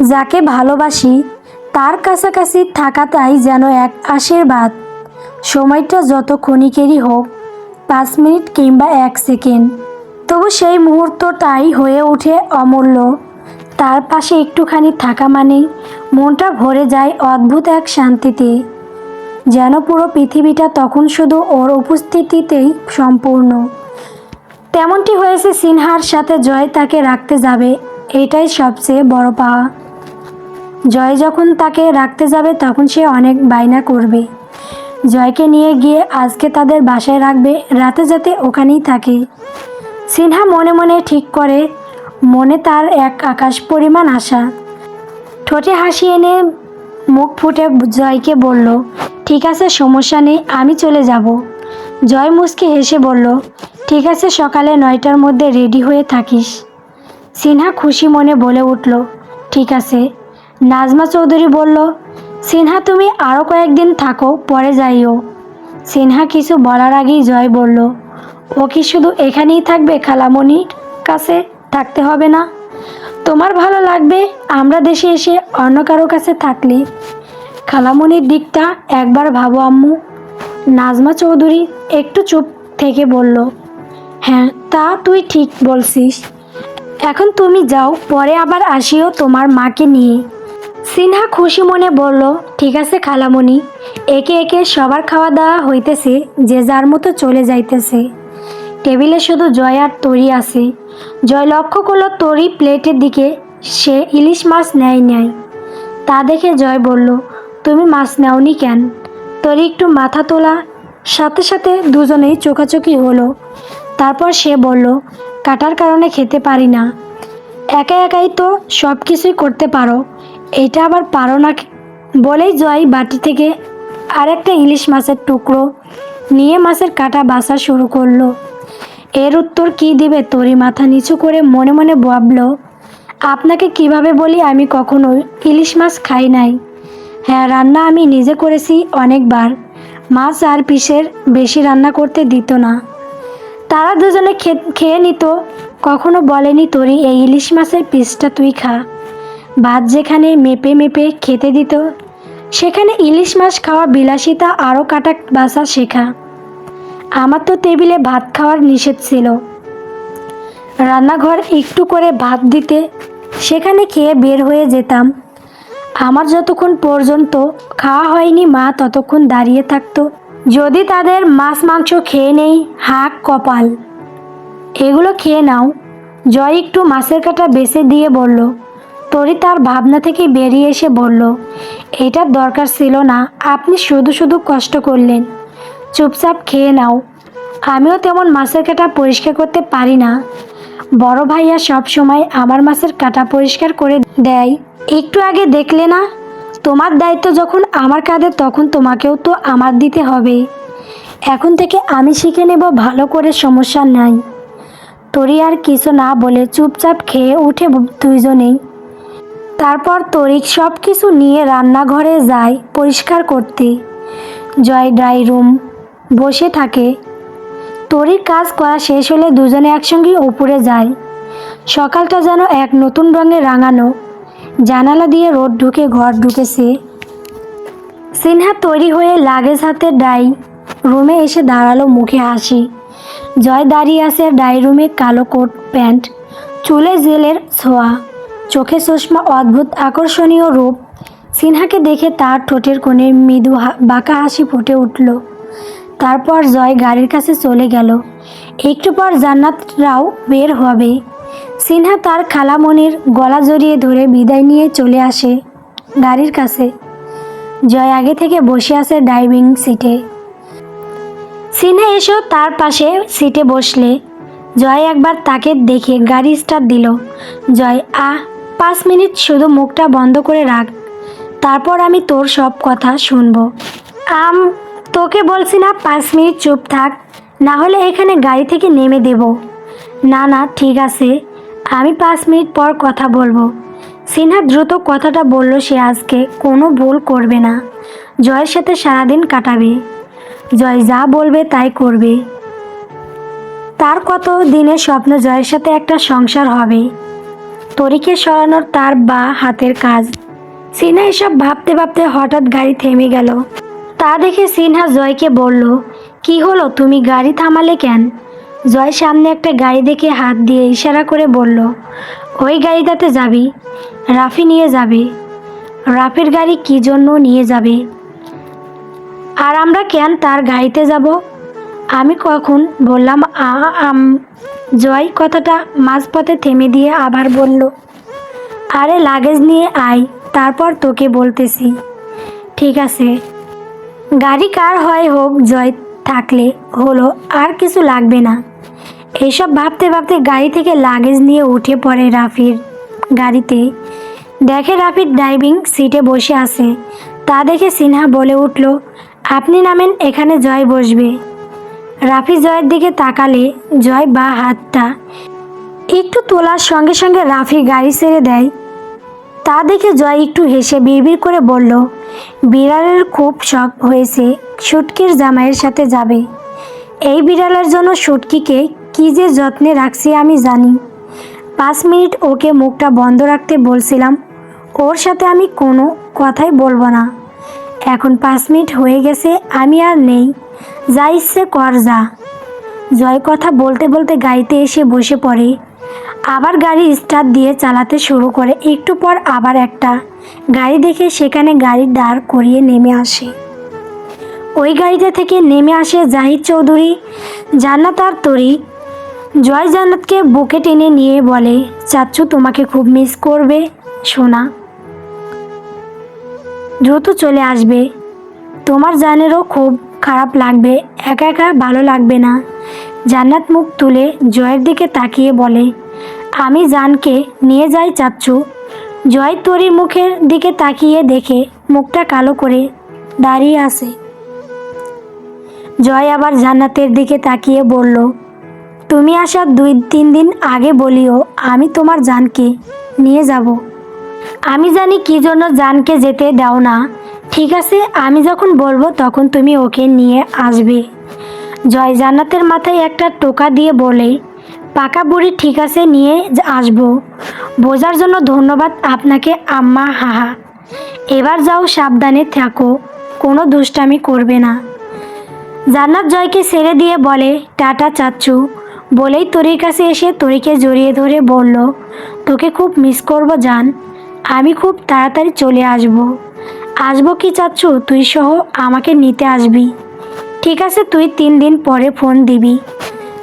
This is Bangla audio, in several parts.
যাকে ভালোবাসি, তার কাছাকাছি থাকাটাই যেন এক আশীর্বাদ। সময়টা যত ক্ষণিকেরই হোক, পাঁচ মিনিট কিংবা এক সেকেন্ড। তবু সেই মুহূর্তটাই হয়ে ওঠে অমূল্য। তার পাশে একটুখানি থাকা মানেই মনটা ভরে যায় অদ্ভুত এক শান্তিতে। যেন পুরো পৃথিবীটা তখন শুধু ওর উপস্থিতিতেই সম্পূর্ণ। তেমনটি হয়েছে সিনহার সাথে জয় তাকে রাখতে যাবে, এটাই সবচেয়ে বড় পাওয়া। জয় যখন তাকে রাখতে যাবে, তখন সে অনেক বায়না করবে। জয়কে নিয়ে গিয়ে আজকে তাদের বাসায় রাখবে, রাতে যাতে ওখানেই থাকে। সিনহা মনে মনে ঠিক করে, মনে তার এক আকাশ পরিমাণ আশা। ঠোঁটে হাসি এনে মুখ ফুটে জয়কে বলল, ঠিক আছে, সমস্যা নেই, আমি চলে যাব। জয় মুসকে হেসে বলল, ঠিক আছে, সকালে নয়টার মধ্যে রেডি হয়ে থাকিস। সিনহা খুশি মনে বলে উঠল, ঠিক আছে। নাজমা চৌধুরী বলল, সিনহা, তুমি আরও কয়েকদিন থাকো, পরে যাইও। সিনহা কিছু বলার আগেই জয় বলল, ও কি শুধু এখানেই থাকবে, খালামণির কাছে থাকতে হবে না? তোমার ভালো লাগবে, আমরা দেশে এসে অন্য কারও কাছে থাকলে। খালামণির দিকটা একবার ভাবো আম্মু। নাজমা চৌধুরী একটু চুপ থেকে বলল হ্যাঁ তা তুই ঠিক বলছিস। এখন তুমি যাও, পরে আবার আসিও তোমার মাকে নিয়ে। সিনহা খুশি মনে বলল, ঠিক আছে খালামণি। একে একে সবার খাওয়া দাওয়া হইতেছে, যে যার মতো চলে যাইতেছে। টেবিলে শুধু জয় আর তরি আছে। জয় লক্ষ্য করল তরি প্লেটের দিকে, সে ইলিশ মাছ নেয় নেয় তা দেখে জয় বলল, তুমি মাছ নেওনি কেন? তরি একটু মাথা তোলা, সাথে সাথে দুজনেই চোখাচোখি হলো। তারপর সে বলল, কাটার কারণে খেতে পারি না। একা একাই তো সব কিছুই করতে পারো। এটা আবার পারো না বলেই জয় বাটি থেকে আরেকটা ইলিশ মাছের টুকরো নিয়ে মাছের কাটা বাসা শুরু করল। এর উত্তর কি দিবে? তরি মাথা নিচু করে মনে মনে ভাবল, আপনাকে কীভাবে বলি আমি কখনো ইলিশ মাছ খাই নাই? হ্যাঁ রান্না আমি নিজে করেছি অনেকবার। মাছ আর পিসের বেশি রান্না করতে দিত না। তারা দুজনে খেয়ে নিত। কখনো বলেনি তোরি, এই ইলিশ মাছের পিসটা তুই খা। ভাত যেখানে মেপে মেপে খেতে দিত, সেখানে ইলিশ মাছ খাওয়া বিলাসিতা আরও কাটা বাসা শেখা। আমার তো টেবিলে ভাত খাওয়ার নিষেধ ছিল। রান্নাঘর একটু করে ভাত দিতে সেখানে খেয়ে বের হয়ে যেতাম। আমার যতক্ষণ পর্যন্ত খাওয়া হয়নি, মা ততক্ষণ দাঁড়িয়ে থাকতো। যদি তাদের মাছ মাংস খেয়ে নেই, হাক কপাল। এগুলো খেয়ে নাও। জয় একটু মাছের কাটা বেছে দিয়ে বলল তরি তার ভাবনা থেকে বেরিয়ে এসে বলল এটার দরকার ছিল না, আপনি শুধু শুধু কষ্ট করলেন। চুপচাপ খেয়ে নাও। আমিও তেমন মাছের কাটা পরিষ্কার করতে পারি না। বড় ভাইয়া সব সময় আমার মাছের কাটা পরিষ্কার করে দেয়। একটু আগে দেখলে না? তোমার দায়িত্ব যখন আমার কাঁধে, তখন তোমাকেও তো আমার দিতে হবে। এখন থেকে আমি শিখে নেব ভালো করে সমস্যা নাই। তরি আর কিছু না বলে চুপচাপ খেয়ে উঠে দুইজনেই তারপর তরিক সব কিছু নিয়ে রান্নাঘরে যায় পরিষ্কার করতে। জয় ড্রাই রুম বসে থাকে। তরির কাজ করা শেষ হলে দুজনে একসঙ্গে উপরে যায়। সকালটা যেন এক নতুন রঙে রাঙানো। জানালা দিয়ে রোদ ঢুকে ঘর ঢুকেছে। সিনহা তৈরি হয়ে লাগেজ হাতে ডাই রুমে এসে দাঁড়াল মুখে হাসি। জয় দাঁড়িয়ে আছে ডাই রুমে কালো কোট, প্যান্ট, চুলে জেলের ছোঁয়া। চোখে চশমা অদ্ভুত আকর্ষণীয় রূপ। সিনহাকে দেখে তার ঠোঁটের কোণে মৃদু বাঁকা হাসি ফুটে উঠল। তারপর জয় গাড়ির কাছে চলে গেল। একটু পর জান্নাতরাও বের হবে। সিনহা তার খালামনির গলা জড়িয়ে ধরে বিদায় নিয়ে চলে আসে গাড়ির কাছে। জয় আগে থেকে বসে আছে ড্রাইভিং সিটে। সিনহা এসেও তার পাশে সিটে বসলে। জয় একবার তাকে দেখে গাড়ি স্টার্ট দিল। জয় আ পাঁচ মিনিট শুধু মুখটা বন্ধ করে রাখ। তারপর আমি তোর সব কথা শুনব। আম, তোকে বলছি না পাঁচ মিনিট চুপ থাক, না হলে এখানে গাড়ি থেকে নেমে দেব। না না, ঠিক আছে, আমি পাঁচ মিনিট পর কথা বলব। সিনহা দ্রুত কথাটা বলল সে আজকে, কোনো ভুল করবে না। জয়ের সাথে সারাদিন কাটাবে। জয় যা বলবে তাই করবে। তার কত দিনের স্বপ্ন জয়ের সাথে একটা সংসার হবে। তরিকে সরানোর তার বা হাতের কাজ। সিনহা এসব ভাবতে ভাবতে হঠাৎ গাড়ি থেমে গেল। তা দেখে সিনহা জয়কে বলল, কি হলো? তুমি গাড়ি থামালে কেন? জয় সামনে একটা গাড়ি দেখে হাত দিয়ে ইশারা করে বলল, ওই গাড়িটাতে যাবি। রাফি নিয়ে যাবে। রাফির গাড়ি কি জন্য নিয়ে যাবে? আর আমরা কেন তার গাড়িতে যাব? আমি কখন? বললাম, আ, আম জয় কথাটা মাঝপথে থেমে দিয়ে আবার বলল, আরে লাগেজ নিয়ে আয়, তারপর তোকে বলতেছি। ঠিক আছে। গাড়ি কার হয় হোক, জয় থাকলে হলো, আর কিছু লাগবে না। এইসব ভাবতে ভাবতে গাড়ি থেকে লাগেজ নিয়ে উঠে পড়ে রাফির গাড়িতে। দেখে রাফির ড্রাইভিং সিটে বসে আছে। তা দেখে সিনহা বলে উঠল, আপনি নামেন, এখানে জয় বসবে। রাফি জয়ের দিকে তাকালে জয় বা হাতটা একটু তোলার সঙ্গে সঙ্গে রাফি গাড়ি ছেড়ে দেয়। তা দেখে জয় একটু হেসে বিড়বিড় করে বলল, বিড়ালের খুব শখ হয়েছে, সুটকির জামাইয়ের সাথে যাবে। এই বিড়ালের জন্য সুটকিকে কী যে যত্নে রাখছি আমি জানি। পাঁচ মিনিট ওকে মুখটা বন্ধ রাখতে বলছিলাম, ওর সাথে আমি কোনো কথাই বলব না। এখন পাঁচ মিনিট হয়ে গেছে, আমি আর নেই। যা ইচ্ছে কর যা। জয় কথা বলতে বলতে গাড়িতে এসে বসে পড়ে। আবার গাড়ি স্টার্ট দিয়ে চালাতে শুরু করে। একটু পর আবার একটা। গাড়ি দেখে সেখানে গাড়ি দাঁড় করিয়ে নেমে আসে। ওই গাড়িটা থেকে নেমে আসে জাহিদ চৌধুরী, জান্নাত আর তরি। জয় জান্নাতকে বুকে টেনে নিয়ে বলে, চাচ্চু তোমাকে খুব মিস করবে, সোনা। দ্রুত চলে আসবে। তোমার জানেরও খুব খারাপ লাগবে, একা একা ভালো লাগবে না। জান্নাত মুখ তুলে জয়ের দিকে তাকিয়ে বলে, আমি জানকে নিয়ে যাই চাচ্ছু জয় তরির মুখের দিকে তাকিয়ে দেখে মুখটা কালো করে দাঁড়িয়ে আছে। জয় আবার জান্নাতের দিকে তাকিয়ে বলল, তুমি আসার দুই, তিন দিন আগে বলিও, আমি তোমার জানকে নিয়ে যাব। আমি জানি কি জন্য জানকে যেতে দাও না ঠিক আছে, আমি যখন বলব তখন তুমি ওকে নিয়ে আসবে। জয় জান্নাতের মাথায় একটা টোকা দিয়ে বলে, পাকা বুড়ি ঠিক আছে, নিয়ে আসব। বোঝার জন্য ধন্যবাদ আপনাকে, আম্মা, হাহা। এবার যাও, সাবধানে থাকো, কোনো দুষ্টামি করবে না। জান্নাত জয়কে ছেড়ে দিয়ে বলে, টাটা চাচ্ছু বলেই তরির কাছে এসে তরিকে জড়িয়ে ধরে বলল, তোকে খুব মিস করব জান, আমি খুব তাড়াতাড়ি চলে আসব। আসব কি চাচ্ছু? তুই সহ আমাকে নিতে আসবি। ঠিক আছে, তুই তিন দিন পরে ফোন দিবি।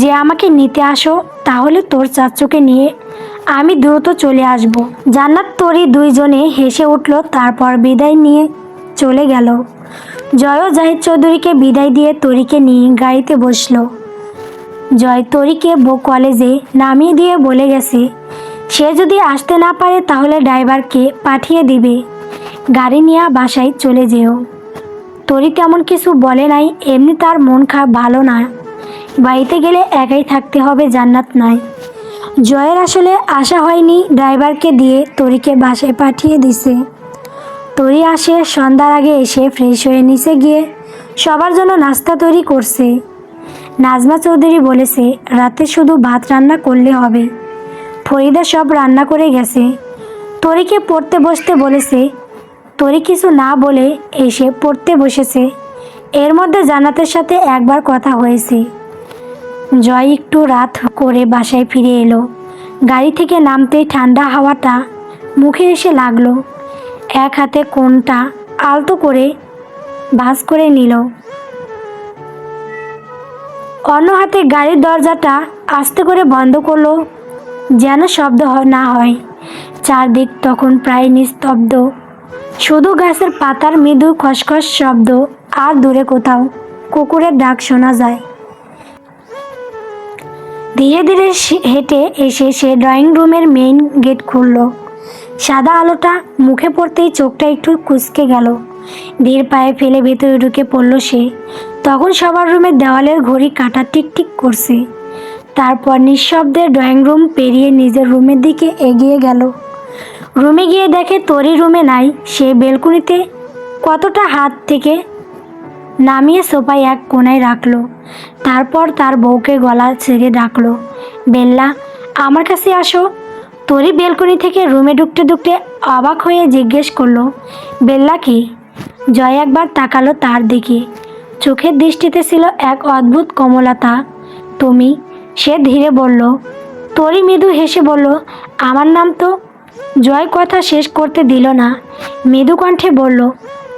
যে আমাকে নিতে আসো, তাহলে তোর চাচ্চুকে নিয়ে আমি দ্রুত চলে আসব। জান্নাত তরি দুইজনে হেসে উঠল, তারপর বিদায় নিয়ে চলে গেল। জয় জাহিদ চৌধুরীকে বিদায় দিয়ে তরিকে নিয়ে গাড়িতে বসল। জয় তরিকে বো কলেজে নামিয়ে দিয়ে বলে গেছে, সে যদি আসতে না পারে, তাহলে ড্রাইভারকে পাঠিয়ে দিবে। গাড়ি নিয়ে বাসায় চলে যেও। তরি তেমন কিছু বলে নাই, এমনি তার মন খারাপ ভালো না। বাড়িতে গেলে একাই থাকতে হবে, জান্নাত নাই। জয়ের আসলে আশা হয়নি ড্রাইভারকে দিয়ে তরিকে বাসায় পাঠিয়ে দিছে। তরি আসে, সন্ধ্যার আগে এসে ফ্রেশ হয়ে নিচে গিয়ে সবার জন্য নাস্তা তৈরি করছে। নাজমা চৌধুরী বলেছে, রাতে শুধু ভাত রান্না করলে হবে। ফরিদা সব রান্না করে গেছে। তরিকে পড়তে বসতে বলেছে তরি কিছু না বলে এসে পড়তে বসেছে। এর মধ্যে জান্নাতের সাথে একবার কথা হয়েছে। জয় একটু রাত করে বাসায় ফিরে এলো। গাড়ি থেকে নামতেই ঠান্ডা হাওয়াটা মুখে এসে লাগল। এক হাতে কোনটা আলতো করে ভাঁজ করে নিল। অন্য হাতে গাড়ির দরজাটা আস্তে করে বন্ধ করল যেন শব্দ না হয়। চারদিক তখন প্রায় নিস্তব্ধ। শুধু গাছের পাতার মৃদু খসখস শব্দ আর দূরে কোথাও কুকুরের ডাক শোনা যায়। ধীরে ধীরে হেঁটে এসে সে ড্রয়িং রুমের মেইন গেট খুলল। সাদা আলোটা মুখে পড়তেই চোখটা একটু কুচকে গেল। ধীর পায়ে ফেলে ভেতরে ঢুকে পড়ল সে। তখন সবার রুমের দেওয়ালের ঘড়ি কাটা টিকটিক করছে। তারপর নিঃশব্দে ড্রয়িং রুম পেরিয়ে নিজের রুমের দিকে এগিয়ে গেল। রুমে গিয়ে দেখে তরি রুমে নাই, সে বেলকুনিতে কতটা হাত থেকে নামিয়ে সোফায় এক কোনায় রাখল। তারপর তার বউকে গলা ছেড়ে ডাকলো, বেল্লা, আমার কাছে আসো। তরি বেলকনি থেকে রুমে ঢুকতে ঢুকতে অবাক হয়ে জিজ্ঞেস করল, বেল্লা কি? জয় একবার তাকালো তার দিকে। চোখের দৃষ্টিতে ছিল এক অদ্ভুত কমলতা। তুমি? সে ধীরে বলল। তরি মৃদু হেসে বলল, আমার নাম তো জয় কথা শেষ করতে দিল না। মৃদু কণ্ঠে বলল,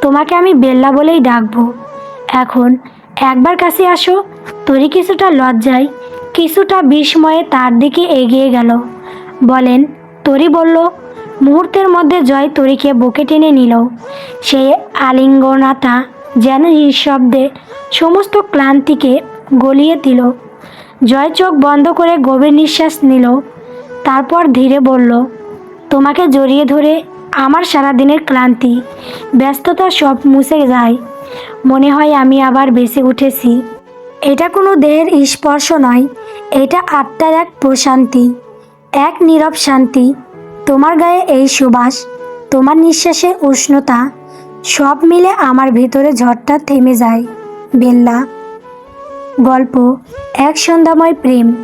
তোমাকে আমি বেল্লা বলেই ডাকবো। এখন একবার কাছে আসো, তরি কিছুটা লজ্জায়, কিছুটা বিস্ময়ে তার দিকে এগিয়ে গেল। বলেন, তরি বলল, মুহূর্তের মধ্যে জয় তরিকে বুকে টেনে নিল। সেই আলিঙ্গনাটা যেন নিঃশব্দে সমস্ত ক্লান্তিকে গলিয়ে দিল। জয় চোখ বন্ধ করে গভীর নিঃশ্বাস নিল। তারপর ধীরে বলল তোমাকে জড়িয়ে ধরে আমার সারাদিনের ক্লান্তি, ব্যস্ততা সব মুছে যায়। মনে হয় আমি আবার বেঁচে উঠেছি। এটা কোনো দেহের স্পর্শ নয়, এটা আত্মার এক প্রশান্তি, এক নীরব শান্তি। তোমার গায়ে এই সুবাস, তোমার নিঃশ্বাসের উষ্ণতা, সব মিলে আমার ভেতরে ঝড়টা থেমে যায়। বেল্লা। গল্প, এক সন্ধ্যাময় প্রেম।